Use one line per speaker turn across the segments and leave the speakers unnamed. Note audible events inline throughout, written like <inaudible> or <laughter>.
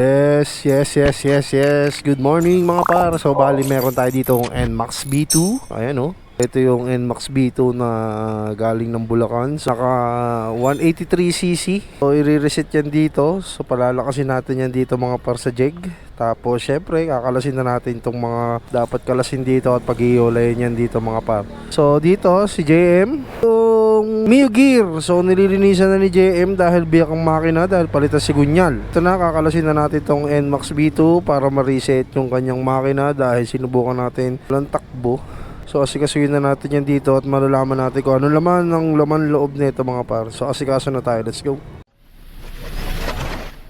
Yes, yes, yes, yes, yes. Good morning mga par. So bali meron tayo dito ng NMAX B2. Ayan oh. Ito yung NMAX B2 na galing ng Bulacan. Saka 183cc. So i-reset yan dito. So palalakasin natin yan dito mga par sa jeg. Tapos syempre kakalasin na natin itong mga dapat kalasin dito at pag-iulayin yan dito mga par. So dito si JM. Yung Mio Gear. So nililinisan na ni JM dahil biyak ang makina dahil palitan si Gunyal. Ito na kakalasin na natin itong NMAX B2 para ma-reset yung kanyang makina dahil sinubukan natin walang takbo. So asikasuhin na natin yan dito at malalaman natin kung ano laman ng laman loob nito mga par. So asikaso na tayo. Let's go.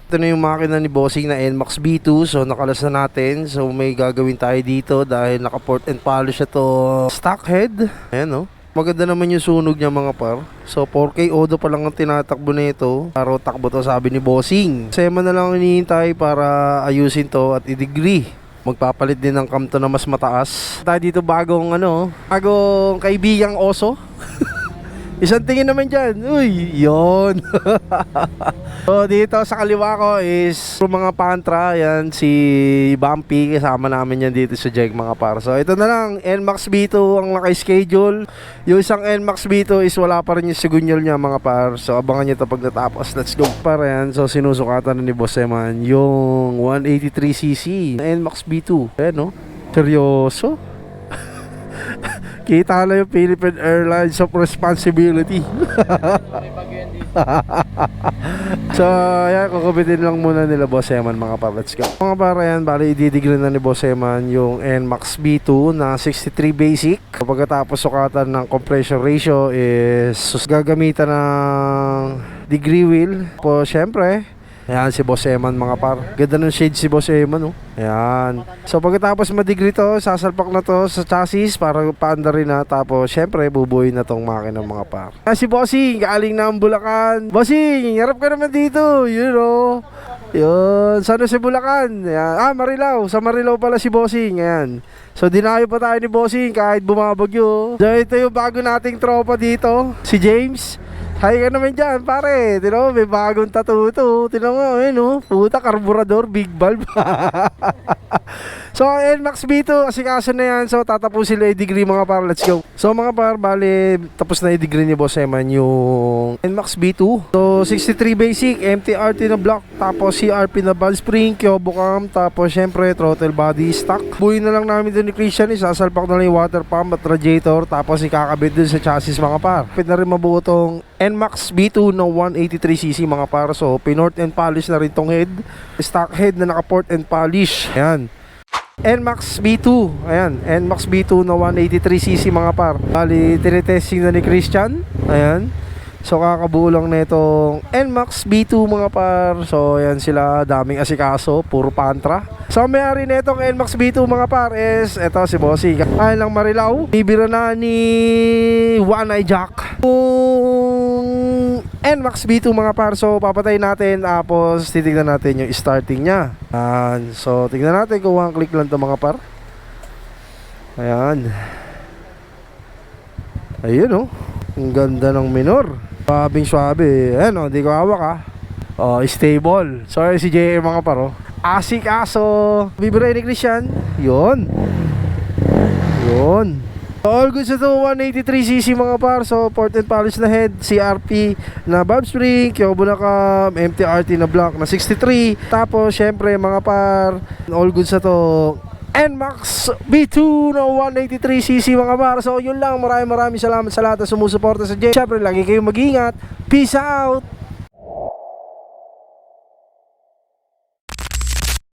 Ito na yung makina ni Bossing na NMAX B2. So nakalas na natin. So may gagawin tayo dito dahil naka-port and polish ito stock head. Ayan oh. Maganda naman yung sunog niya mga par. So 4K Odo pa lang ang tinatakbo nito. Para takbo to sabi ni Bossing. Sema na lang hinihintay para ayusin to at i-degree. Magpapalit din ng kamto na mas mataas. Tayo dito bagong ano, bagong kaibigang oso. <laughs> Isang tingin naman dyan. Uy, yon. <laughs> so dito sa kaliwa ko is mga pantra. Yan si Bumpy. Kasama namin yan dito sa Jeg mga par. So ito na lang. NMAX B2 ang naka-schedule. Yung isang NMAX B2 is wala pa rin yung sigunyal niya mga par. So abangan nyo ito pag natapos. Let's go. Para yan. So sinusukatan ni Boss Eman yung 183cc NMAX B2. Ayan no. Seryoso? <laughs> Kita na yung Philippine Airlines of Responsibility. <laughs> so, ayan, kukubitin lang muna nila Boss Eman mga par. Let's go. Mga para yan, bali ididigre na ni Boss Eman yung NMAX B2 na 63 basic. Pagkatapos sukatan ng compression ratio is gagamitan ng degree wheel. Po, syempre, Ayan si Boss Eman mga par. Ganda ng shade si Boss Eman oh. Ayan. So pagkatapos madigri to, sasalpak na to sa chassis para paanda rin na. Tapos syempre bubuhay na tong makina mga par. Ah, si Bossing, galing na ang Bulacan. Bossing, harap ka naman dito. You know. Yun. Sana si Bulacan. Ayan. Ah, Marilao. Sa Marilao pala si Bossing. Ayan. So dinayo pa tayo ni Bossing kahit bumabagyo. So ito yung bago nating tropa dito. Si James. Hi ka naman dyan, pare. Tino, may bagong tattoo to. Tino mo, ayun oh. Puta, karburador, big bulb. <laughs> so, NMAX B2, asikaso na yan. So, tatapusin na yung degree mga par. Let's go. So, mga par, bali, tapos na yung degree ni Boss Eman yung NMAX B2. So, 63 basic, MTRT na block, tapos CRP na valve spring, Kyobo cam, tapos syempre, throttle body stock. Buhay na lang namin doon ni Christian, isasalpak na lang yung water pump at radiator, tapos ikakabit dun sa chassis mga par. Pwede na rin mabuo tong NMAX B2 na 183cc mga par. So, pinort and polish na rin tong head. Stock head na naka-port and polish. Ayan. NMAX B2. Ayan. NMAX B2 na 183cc mga par. Bali, tinetesting na ni Christian. Ayan. So, kakabuo lang na itong NMAX B2 mga par. So, ayan sila. Daming asikaso. Puro pantra. So, may-ari na itong NMAX B2 mga par is ito si Bossy. Ay lang Marilaw. Bibira na ni One Eye Jack. Kung NMAX B2 mga par. So, papatay natin. Tapos, titignan natin yung starting niya. Ayan. So, tignan natin kung one click lang to mga par. Ayan. Ayun oh. Ang ganda ng minor. Swabing swabe. Ayan oh, di ko hawak ah. Oh, stable. Sorry si JM mga paro. Asik aso. Bibira ni Christian. Yun. Yun. All good sa to 183cc mga par. So port and polish na head, CRP na valve spring, Kyobo na cam, MTRT na block na 63. Tapos syempre mga par, all good sa to NMAX B2 na 183cc mga par. So yun lang, maraming maraming salamat sa lahat na sumusuporta sa J. Syempre lagi kayong mag-ingat. Peace out!